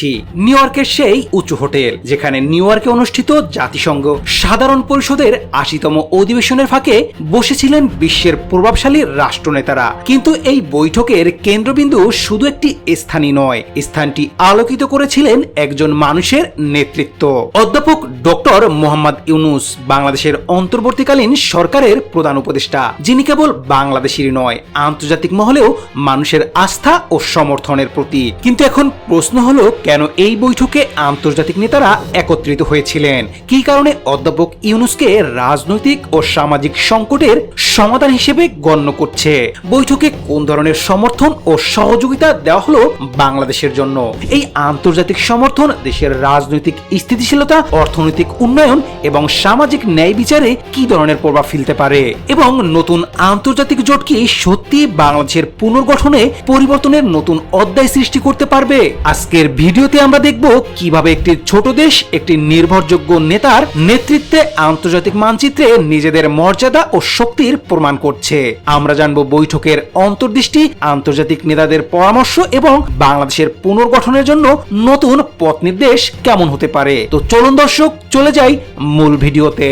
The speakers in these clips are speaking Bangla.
আছি নিউ ইয়র্কের সেই উঁচু হোটেল, যেখানে নিউ ইয়র্কে অনুষ্ঠিত জাতিসংঘ সাধারণ পরিষদের আশিতম অধিবেশনের ফাঁকে বসেছিলেন বিশ্বের প্রভাবশালী রাষ্ট্রনেতারা। কিন্তু এই বৈঠকের কেন্দ্রবিন্দু শুধু একটি স্থানই নয়, স্থানটি আলোকিত করেছিলেন একজন মানুষের নেতৃত্ব। অধ্যাপক ডক্টর মোহাম্মদ ইউনুস, বাংলাদেশের অন্তর্বর্তীকালীন সরকারের প্রধান উপদেষ্টা, যিনি কেবল বাংলাদেশেরই নয়, আন্তর্জাতিক মহলেও মানুষের আস্থা ও সমর্থনের প্রতীক। কিন্তু এখন প্রশ্ন হলো কেন এই বৈঠকে আন্তর্জাতিক নেতারা একত্রিত হয়েছিলেন? কি কারণে অধ্যাপক ইউনুসকে রাজনৈতিক ও সামাজিক সংকটের সমাধান হিসেবে গণ্য করছে? বৈঠকে কোন ধরনের সমর্থন ও সহযোগিতা দেওয়া হলো বাংলাদেশের জন্য? এই আন্তর্জাতিক সমর্থন দেশের রাজনৈতিক স্থিতিশীলতা, অর্থনৈতিক উন্নয়ন এবং সামাজিক ন্যায় বিচারে কি ধরনের প্রভাব ফেলতে পারে? এবং নতুন আন্তর্জাতিক জোট কি সত্যি বাংলাদেশের পুনর্গঠনে পরিবর্তনের নতুন অধ্যায় সৃষ্টি করতে পারবে? আজকের ভিডিওতে আমরা দেখব কীভাবে একটি ছোট দেশ একটি নির্ভরযোগ্য নেতার নেতৃত্বে আন্তর্জাতিক মানচিত্রে নিজেদের মর্যাদা ও শক্তির প্রমাণ করছে। আমরা জানব বৈঠকের অন্তর্দৃষ্টি, আন্তর্জাতিক নেতাদের পরামর্শ এবং বাংলাদেশের পুনর্গঠনের জন্য নতুন পথ নির্দেশ কেমন হতে পারে। তো চলুন দর্শক, চলে যাই মূল ভিডিওতে।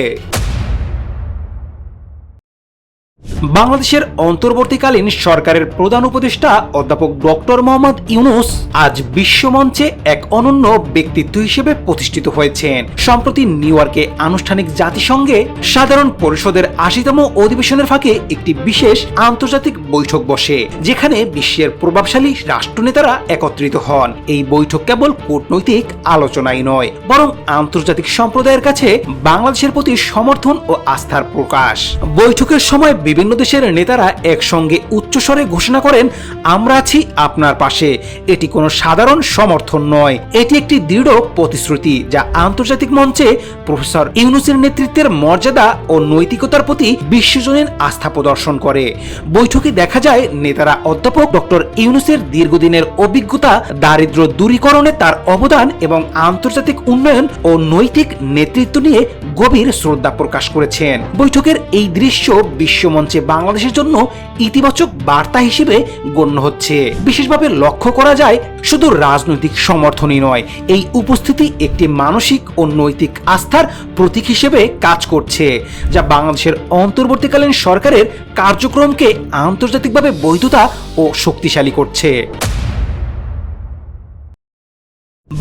বাংলাদেশের অন্তর্বর্তীকালীন সরকারের প্রধান উপদেষ্টা অধ্যাপক ডক্টর মোহাম্মদ ইউনুস আজ বিশ্বমঞ্চে এক অনন্য ব্যক্তিত্ব হিসেবে প্রতিষ্ঠিত হয়েছেন। সম্প্রতি নিউ ইয়র্কে আনুষ্ঠানিক জাতিসংঘে সাধারণ পরিষদের আশিতম অধিবেশনের ফাঁকে একটি বিশেষ আন্তর্জাতিক বৈঠক বসে, যেখানে বিশ্বের প্রভাবশালী রাষ্ট্রনেতারা একত্রিত হন। এই বৈঠক কেবল কূটনৈতিক আলোচনাই নয়, বরং আন্তর্জাতিক সম্প্রদায়ের কাছে বাংলাদেশের প্রতি সমর্থন ও আস্থার প্রকাশ। বৈঠকের সময় বিভিন্ন দেশের নেতারা একসঙ্গে উচ্চস্বরে ঘোষণা করেন, আমরা আছি আপনার পাশে। এটি কোনো সাধারণ সমর্থন নয়। এটি একটি দৃঢ় প্রতিশ্রুতি যা আন্তর্জাতিক মঞ্চে প্রফেসর ইউনুসের নেতৃত্বের মর্যাদা ও নৈতিকতার প্রতি বিশ্বজনীন আস্থা প্রদর্শন করে। বৈঠকে দেখা যায়, নেতারা অধ্যাপক ডক্টর ইউনুসের দীর্ঘদিনের অভিজ্ঞতা দারিদ্র দূরীকরণে তার অবদান এবং আন্তর্জাতিক উন্নয়ন ও নৈতিক নেতৃত্ব নিয়ে গভীর শ্রদ্ধা প্রকাশ করেছেন। বৈঠকের এই দৃশ্য বিশ্বমঞ্চে বাংলাদেশের জন্য ইতিবাচক বার্তা হিসেবে গণ্য হচ্ছে। বিশেষভাবে লক্ষ্য করা যায়, শুধু রাজনৈতিক সমর্থনই নয়, এই উপস্থিতি একটি মানসিক ও নৈতিক আস্থার প্রতীক হিসেবে কাজ করছে, যা বাংলাদেশের অন্তর্বর্তীকালীন সরকারের কার্যক্রমকে আন্তর্জাতিকভাবে বৈধতা ও শক্তিশালী করছে।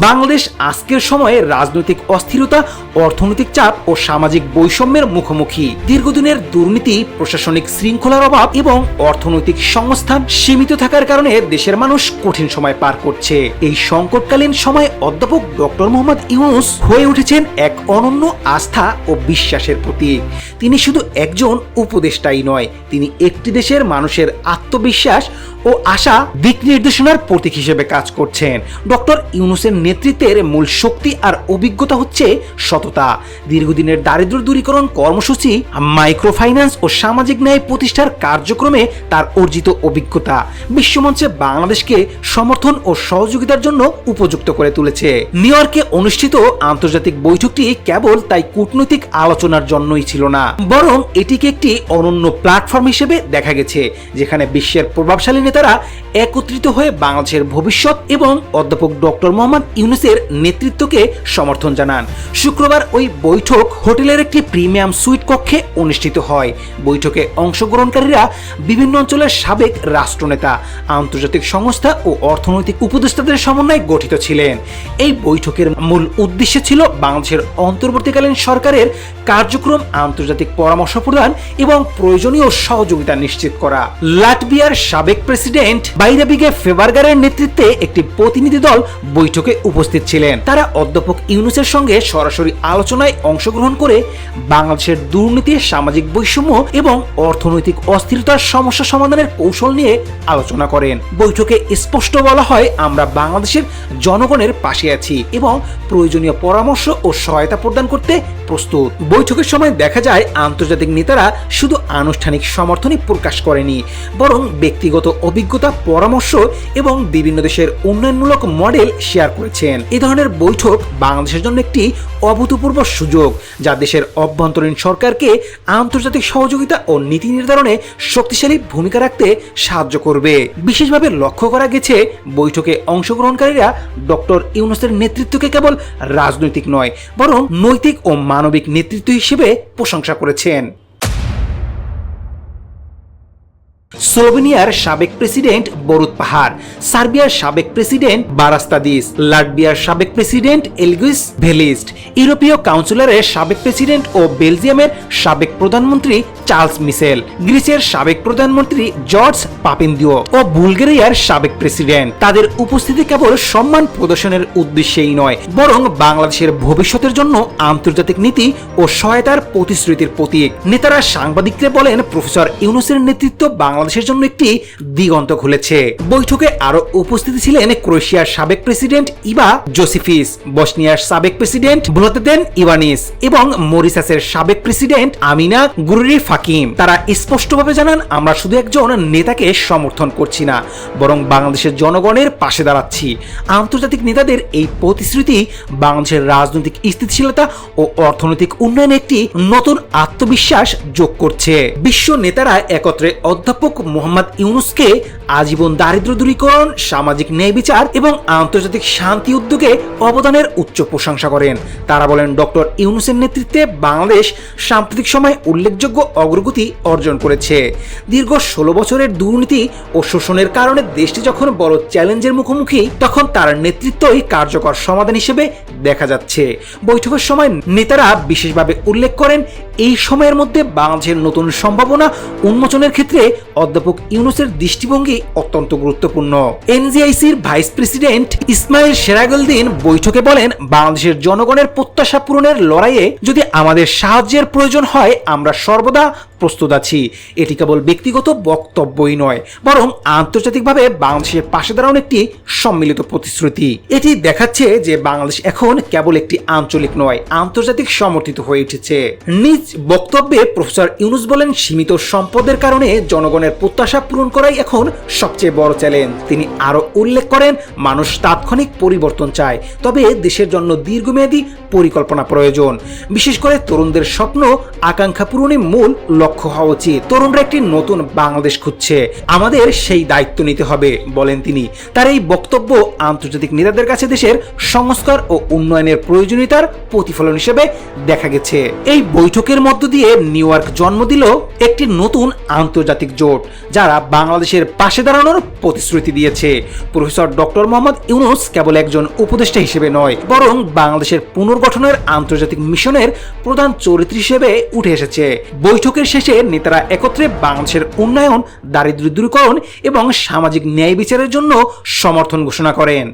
বাংলাদেশ আজকের সময়ে রাজনৈতিক অস্থিরতা, অর্থনৈতিক চাপ ও সামাজিক বৈষম্যের মুখোমুখি। দীর্ঘদিনের দুর্নীতি, প্রশাসনিক শৃঙ্খলার অভাব এবং অর্থনৈতিক সংস্থান সীমিত থাকার কারণে দেশের মানুষ কঠিন সময় পার করছে। এই সংকটকালীন সময়ে অধ্যাপক ডক্টর মোহাম্মদ ইউনুস হয়ে উঠেছেন এক অনন্য আস্থা ও বিশ্বাসের প্রতীক। তিনি শুধু একজন উপদেষ্টাই নয়, তিনি একটি দেশের মানুষের আত্মবিশ্বাস ও আশা দিক নির্দেশনার প্রতীক হিসেবে কাজ করছেন। ডক্টর ইউনুসের নেতৃত্বের মূল শক্তি আর অভিজ্ঞতা হচ্ছে সততা। দীর্ঘদিনের দারিদ্র দূরীকরণ কর্মসূচি মাইক্রো ফাইন্যান্স ও সামাজিক ন্যায় প্রতিষ্ঠার কার্যক্রমে তার অর্জিত অভিজ্ঞতা বিশ্বমঞ্চে বাংলাদেশকে সমর্থন ও সহযোগিতার জন্য উপযুক্ত করে তুলেছে। নিউ ইয়র্কে অনুষ্ঠিত আন্তর্জাতিক বৈঠকটি কেবল তাই কূটনৈতিক আলোচনার জন্যই ছিল না, বরং এটিকে একটি অনন্য প্ল্যাটফর্ম হিসেবে দেখা গেছে, যেখানে বিশ্বের প্রভাবশালী নেতারা একত্রিত হয়ে বাংলাদেশের ভবিষ্যৎ এবং অধ্যাপক ডক্টর মোহাম্মদ ইউনুসের নেতৃত্বকে সমর্থন জানান। শুক্রবার ওই বৈঠক হোটেলের একটি প্রিমিয়াম সুইট কক্ষে অনুষ্ঠিত হয়। বৈঠকে অংশগ্রহণকারীরা বিভিন্ন অঞ্চলের সাবেক রাষ্ট্রনেতা, আন্তর্জাতিক সংস্থা ও অর্থনৈতিক উপদেষ্টাদের সমন্বয়ে গঠিত ছিলেন। এই বৈঠকের মূল উদ্দেশ্য ছিল বাংলাদেশের অন্তর্বর্তীকালীন সরকারের কার্যক্রম, আন্তর্জাতিক পরামর্শ প্রদান এবং প্রয়োজনীয় সহযোগিতা নিশ্চিত করা। লাটভিয়ার সাবেক প্রেসিডেন্ট বাইরাবিগে ফেভারগারের নেতৃত্বে একটি প্রতিনিধি দল বৈঠকে উপস্থিত ছিলেন। তারা অধ্যাপক ইউনুসের সঙ্গে সরাসরি আলোচনায় অংশগ্রহণ করে বাংলাদেশের দুর্নীতি, সামাজিক বৈষম্য এবং অর্থনৈতিক অস্থিরতার সমস্যা সমাধানের কৌশল নিয়ে আলোচনা করেন। বৈঠকে স্পষ্ট বলা হয়, আমরা বাংলাদেশের জনগণের পাশে আছি এবং প্রয়োজনীয় পরামর্শ ও সহায়তা প্রদান করতে প্রস্তুত। বৈঠকের সময় দেখা যায়, আন্তর্জাতিক নেতারা শুধু আনুষ্ঠানিক সমর্থনই প্রকাশ করেনি, বরং ব্যক্তিগত অভিজ্ঞতা, পরামর্শ এবং বিভিন্ন দেশের উন্নয়নমূলক মডেল শেয়ার করেছেন। এ ধরনের বৈঠক বাংলাদেশের জন্য একটি অভূতপূর্ব সুযোগ, যা দেশের অভ্যন্তরীণ সরকারকে আন্তর্জাতিক সহযোগিতা ও নীতি নির্ধারণে শক্তিশালী ভূমিকা রাখতে সাহায্য করবে। বিশেষভাবে লক্ষ্য করা গেছে, বৈঠকে অংশগ্রহণকারীরা ডক্টর ইউনুসের নেতৃত্বকে কেবল রাজনৈতিক নয়, বরং নৈতিক ও মানবিক নেতৃত্ব হিসেবে প্রশংসা করেছেন। স্লোভেনিয়ার সাবেক প্রেসিডেন্ট বরুদ পাহাড়, সার্বিয়ার সাবেক প্রেসিডেন্ট বারাস্তাদিস, লাটভিয়ার সাবেক প্রেসিডেন্ট এলগুইস ভেলিস্ট, ইউরোপীয় কাউন্সিলরের সাবেক প্রেসিডেন্ট ও বেলজিয়ামের সাবেক প্রধানমন্ত্রী চার্লস মিসেল গ্রিসের সাবেক প্রধানমন্ত্রী জর্জ পাপিন্দিও ও বুলগেরিয়ার সাবেক প্রেসিডেন্ট। তাদের উপস্থিতি কেবল সম্মান প্রদর্শনের উদ্দেশ্যেই নয়, বরং বাংলাদেশের ভবিষ্যতের জন্য আন্তর্জাতিক নীতি ও সহায়তার প্রতিশ্রুতির প্রতীক। নেতারা সাংবাদিকদের বলেন, প্রফেসর ইউনুসের নেতৃত্ব বাংলাদেশের জন্য একটি দিগন্ত খুলেছে। বৈঠকে আরও উপস্থিত ছিলেন ক্রোয়েশিয়ার সাবেক প্রেসিডেন্ট ইবা জোসিফিস, বসনিয়ার সাবেক প্রেসিডেন্ট ব্লতেদেন ইভানিস এবং মরিসাসের সাবেক প্রেসিডেন্ট আমিনা গুরুরি ফাকিম তারা স্পষ্টভাবে জানান, আমরা শুধু একজন নেতাকে সমর্থন করছি না, বরং বাংলাদেশের জনগণের পাশে দাঁড়াচ্ছি। আন্তর্জাতিক নেতাদের এই প্রতিশ্রুতি বাংলাদেশের রাজনৈতিক স্থিতিশীলতা ও অর্থনৈতিক উন্নয়নে একটি নতুন আত্মবিশ্বাস যোগ করছে। বিশ্ব নেতারা একত্রে অধ্যাপক মোহাম্মদ ইউনুসকে আজীবন দারিদ্র দূরীকরণ, সামাজিক ন্যায় বিচার এবং আন্তর্জাতিক শান্তি উদ্যোগে অবদানের উচ্চ প্রশংসা করেন। তারা বলেন, ডক্টর ইউনুসের নেতৃত্বে বাংলাদেশ সাম্প্রতিক সময়ে উল্লেখযোগ্য অগ্রগতি অর্জন করেছে। দীর্ঘ ষোলো বছরের দুর্নীতি ও শোষণের কারণে দেশটি যখন বড় চ্যালেঞ্জের মুখোমুখি, তখন তার নেতৃত্বই কার্যকর সমাধান হিসেবে দেখা যাচ্ছে। বৈঠকের সময় নেতারা বিশেষভাবে উল্লেখ করেন, এই সময়ের মধ্যে বাংলাদেশের নতুন সম্ভাবনা উন্মোচনের ক্ষেত্রে অধ্যাপক ইউনুসের দৃষ্টিভঙ্গি অত্যন্ত গুরুত্বপূর্ণ। এনজিআইসির ভাইস প্রেসিডেন্ট ইসমাইল সেরাগলদিন বৈঠকে বলেন, বাংলাদেশের জনগণের প্রত্যাশা পূরণের লড়াইয়ে যদি আমাদের সাহায্যের প্রয়োজন হয়, আমরা সর্বদা প্রস্তুত আছি। এটি কেবল ব্যক্তিগত বক্তব্যই নয়, বরং আন্তর্জাতিকভাবে বাংলাদেশের পাশে দাঁড়ানো একটি সম্মিলিত প্রতিশ্রুতি। এটি দেখাচ্ছে যে বাংলাদেশ এখন কেবল একটি আঞ্চলিক নয়, আন্তর্জাতিক সমর্থিত হয়ে উঠেছে। নিজ বক্তব্যে প্রফেসর ইউনুস বলেন, সীমিত সম্পদের কারণে জনগণের প্রত্যাশা পূরণ করাই এখন সবচেয়ে বড় চ্যালেঞ্জ। তিনি আরও উল্লেখ করেন, মানুষ তাৎক্ষণিক পরিবর্তন চায়, তবে দেশের জন্য দীর্ঘমেয়াদী পরিকল্পনা প্রয়োজন। বিশেষ করে তরুণদের স্বপ্ন, আকাঙ্ক্ষা পূরণে মূল লক্ষ্য হওয়া উচিত। তরুণরা একটি নতুন বাংলাদেশ খুঁজছে। আমাদের সেই দায়িত্ব নিতে হবে, বলেন তিনি। তার এই বক্তব্য আন্তর্জাতিক নেতাদের কাছে দেশের সংস্কার ও উন্নয়নের প্রয়োজনীয়তার প্রতিফলন হিসেবে দেখা গেছে। এই বৈঠকের মধ্য দিয়ে নিউ ইয়র্ক জন্ম দিল একটি নতুন আন্তর্জাতিক জোট, যারা বাংলাদেশের পাশে দাঁড়ানোর প্রতিশ্রুতি দিয়েছে। প্রফেসর ডক্টর মোহাম্মদ ইউনুস কেবল একজন উপদেষ্টা হিসেবে নয়, বরং বাংলাদেশের পুনর্গঠনের আন্তর্জাতিক মিশনের প্রধান চরিত্র হিসেবে উঠে এসেছে। বৈঠকের শেষে নেতারা একত্রে বাংলাদেশের উন্নয়ন দারিদ্র দূরীকরণ এবং সামাজিক ন্যায় বিচারের জন্য সমর্থন ঘোষণা করেন।